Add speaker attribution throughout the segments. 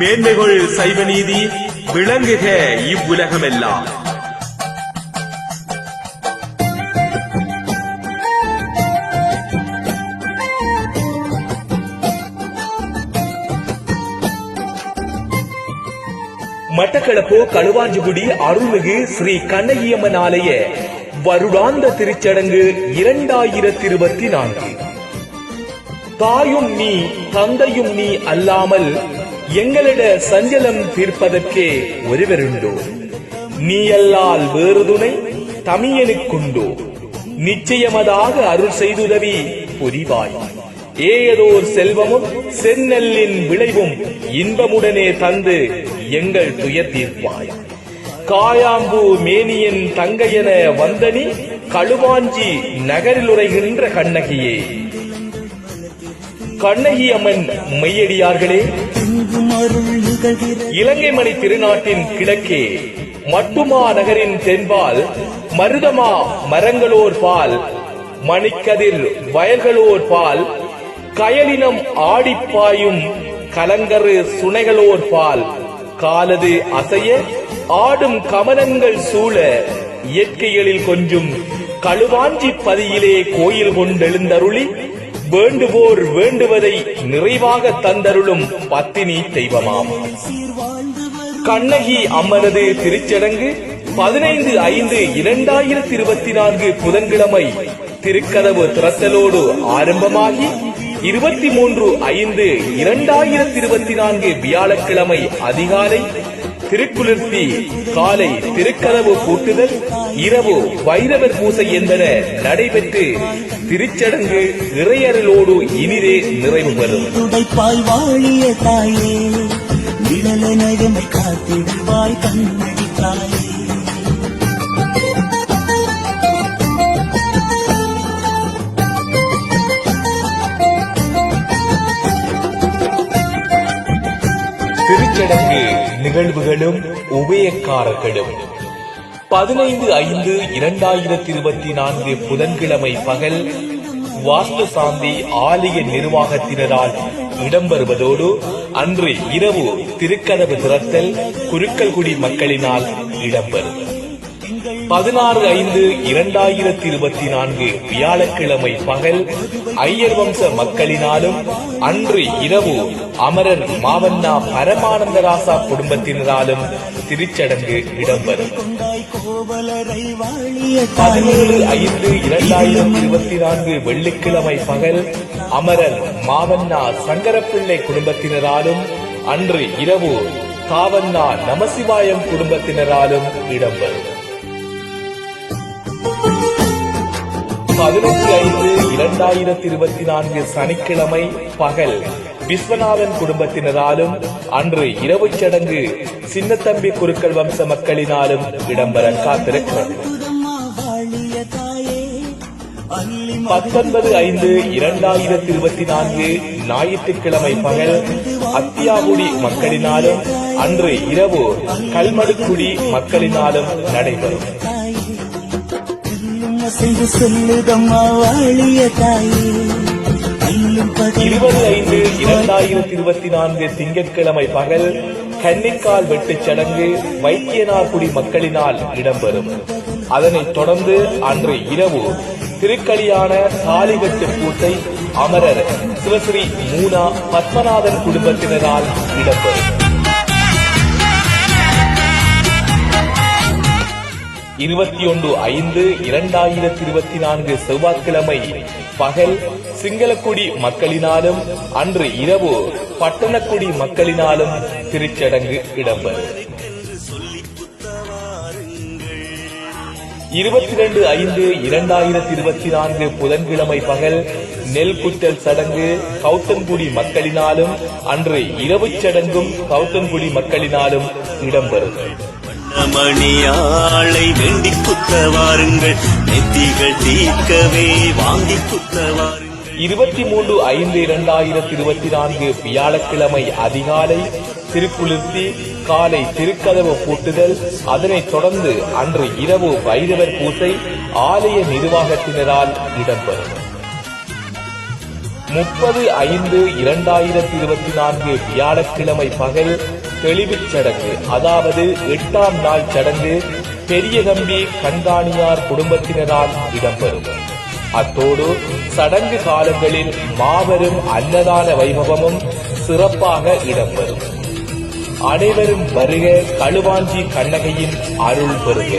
Speaker 1: மேன்மைகள் சைவ நீதி விளங்குக இவ்வுலகமெல்லாம். மட்டக்களப்பு களுவாஞ்சிகுடி அருள்மிகு ஸ்ரீ கண்ணகியம்மன் ஆலய வருடாந்த திருச்சடங்கு இரண்டாயிரத்தி இருபத்தி நான்கு தாயும் நீ தந்தையும் நீ அல்லாமல் எங்களிட சஞ்சலம் தீர்ப்பதற்கே ஒருவருண்டோ? நீ அல்லால் வேறு துணை தமியனுக்குண்டோ? நிச்சயமதாக அருள் செய்துதவி புரிவாய். ஏதோர் செல்வமும் செந்நெல்லின் விளைவும் இன்பமுடனே தந்து எங்கள் துயர் தீர்ப்பாய். காயாம்பூ மேனியின் தங்கையென வந்தனி களுவாஞ்சி நகரில் உரைகின்ற கண்ணகியே. கண்ணகி அம்மன் மெய்யடியார்களே இலங்கை மணி திருநாட்டின் கிழக்கே மட்டுமா நகரின் தென்பால் மருதமா மரங்களோர் பால் மணிக்கதிர் வயல்களோர் பால் கயலினம் ஆடிப்பாயும் கலங்கரு சுனைகளோர் பால் காலது அசைய ஆடும் கமலங்கள் சூழ இயற்கைகளில் கொஞ்சும் களுவாஞ்சி பதியிலே கோயில் கொண்டெழுந்தருளி வேண்டுவோர் வேண்டுவதை நிறைவாக தந்தருளும் பத்தினி தெய்வமாம். கண்ணகி அம்மனது திருச்சடங்கு பதினைந்து ஐந்து இரண்டாயிரத்தி இருபத்தி நான்கு புதன்கிழமை திருக்கதவு திறத்தலோடு ஆரம்பமாகி இருபத்தி மூன்று ஐந்து இரண்டாயிரத்தி இருபத்தி நான்கு வியாழக்கிழமை அதிகாலை திருக்குளிர்த்தி காலை திருக்கதவு கூட்டுதல் இரவு வைரவர் பூசை என்பன நடைபெற்று திருச்சடங்கு இறையறலோடு இனிதே நிறைவு பெறும்.
Speaker 2: துடைப்பாய் வாழிய தாயே நிழலனகமை காத்திடுவாய் கண்ணடி தாயே.
Speaker 1: திருச்சடங்கு நிகழ்வுகளும் உபயக்காரர்களும். பதினைந்து ஐந்து இரண்டாயிரத்தி இருபத்தி நான்கு புதன்கிழமை பகல் வாஸ்து சாந்தி ஆலய நிர்வாகத்தினரால் இடம்பெறுவதோடு அன்று இரவு திருக்கதவு திறத்தல் குருக்கல்குடி மக்களினால் இடம்பெறும் பதினாறு ஐந்து இரண்டாயிரத்தி இருபத்தி நான்கு வியாழக்கிழமை பகல் ஐயர் வம்ச மக்களினாலும் அன்று இரவு அமரர் மாவண்ணா பரமானந்தராசா குடும்பத்தினராலும் திருச்சடங்கு இடம்பெறும். பதினேழு ஐந்து இரண்டாயிரத்தி இருபத்தி நான்கு வெள்ளிக்கிழமை பகல் அமரர் மாவண்ணா சங்கரப்பிள்ளை குடும்பத்தினராலும் அன்று இரவு காவண்ணா நமசிவாயம் குடும்பத்தினராலும் இடம்பெறும். பதினெட்டு ஐந்து இரண்டாயிரத்தி இருபத்தி நான்கு சனிக்கிழமை பகல் விஸ்வநாதன் குடும்பத்தினராலும் அன்று இரவு சடங்கு சின்னத்தம்பி குருக்கள் வம்ச மக்களினாலும் இடம்பெற காத்திருக்கிறது. பத்தொன்பது ஐந்து இரண்டாயிரத்தி இருபத்தி நான்கு ஞாயிற்றுக்கிழமை பகல் அத்தியாகுடி மக்களினாலும் அன்று இரவு கல்மடுக்குடி மக்களினாலும் நடைபெறும்.
Speaker 2: அசைந்து சொல்லுதம்மா வாழிய தாயே.
Speaker 1: இருபது ஐந்து இரண்டாயிரத்தி இருபத்தி நான்கு திங்கட்கிழமை பகல் கன்னிக்கால் வெட்டுச் சடங்கு வைத்தியனார்குடி மக்களினால் இடம்பெறும். அதனைத் தொடர்ந்து அன்று இரவு திருக்கலியான தாலிகட்டு பூசை அமரர் சிவஸ்ரீ மூனா பத்மநாதன் குடும்பத்தினரால் இடம்பெறும். இருபத்தி ஒன்று ஐந்து இரண்டாயிரத்தி இருபத்தி நான்கு செவ்வாய்க்கிழமை பகல் சிங்களக்குடி மக்களினாலும் அன்று இரவு பட்டணக்குடி மக்களினாலும் திருச்சடங்கு இடம்பெறும். இருபத்தி ரெண்டு ஐந்து இரண்டாயிரத்தி இருபத்தி நான்கு புதன்கிழமை பகல் நெல் குத்தல் சடங்கு கௌத்தன்குடி மக்களினாலும் அன்று இரவுச் சடங்கும் கௌத்தன்குடி மக்களினாலும் இடம்பெறும்.
Speaker 3: மணியாளை வேண்டிக் குத்த வாருங்கள் நெத்திகள் தீர்க்கவே வாங்கி குத்த வாருங்கள்
Speaker 1: இருபத்தி மூன்று ஐந்து இரண்டாயிரத்தி இருபத்தி நான்கு வியாழக்கிழமை அதிகாலை திருக்குளிர்த்தி காலை திருக்கதவு பூட்டுதல் அதனைத் தொடர்ந்து அன்று இரவு வைரவர் பூசை ஆலய நிர்வாகத்தினரால் இடம்பெறும். முப்பது ஐந்து இரண்டாயிரத்தி இருபத்தி நான்கு வியாழக்கிழமை பகல் தெளிவுச் சடங்கு அதாவது எட்டாம் நாள் சடங்கு பெரியகம்பி கண்காணியார் குடும்பத்தினரால் இடம்பெறும். அத்தோடு சடங்கு காலங்களில் மாபெரும் அன்னதான வைபவமும் சிறப்பாக இடம்பெறும். அனைவரும் வருக களுவாஞ்சி கண்ணகையின் அருள் பெறுக.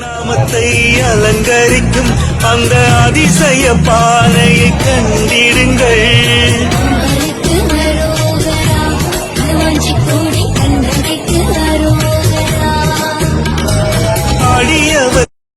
Speaker 3: நாமத்தை அலங்கரிக்கும் அந்த அதிசய பானையை கண்டி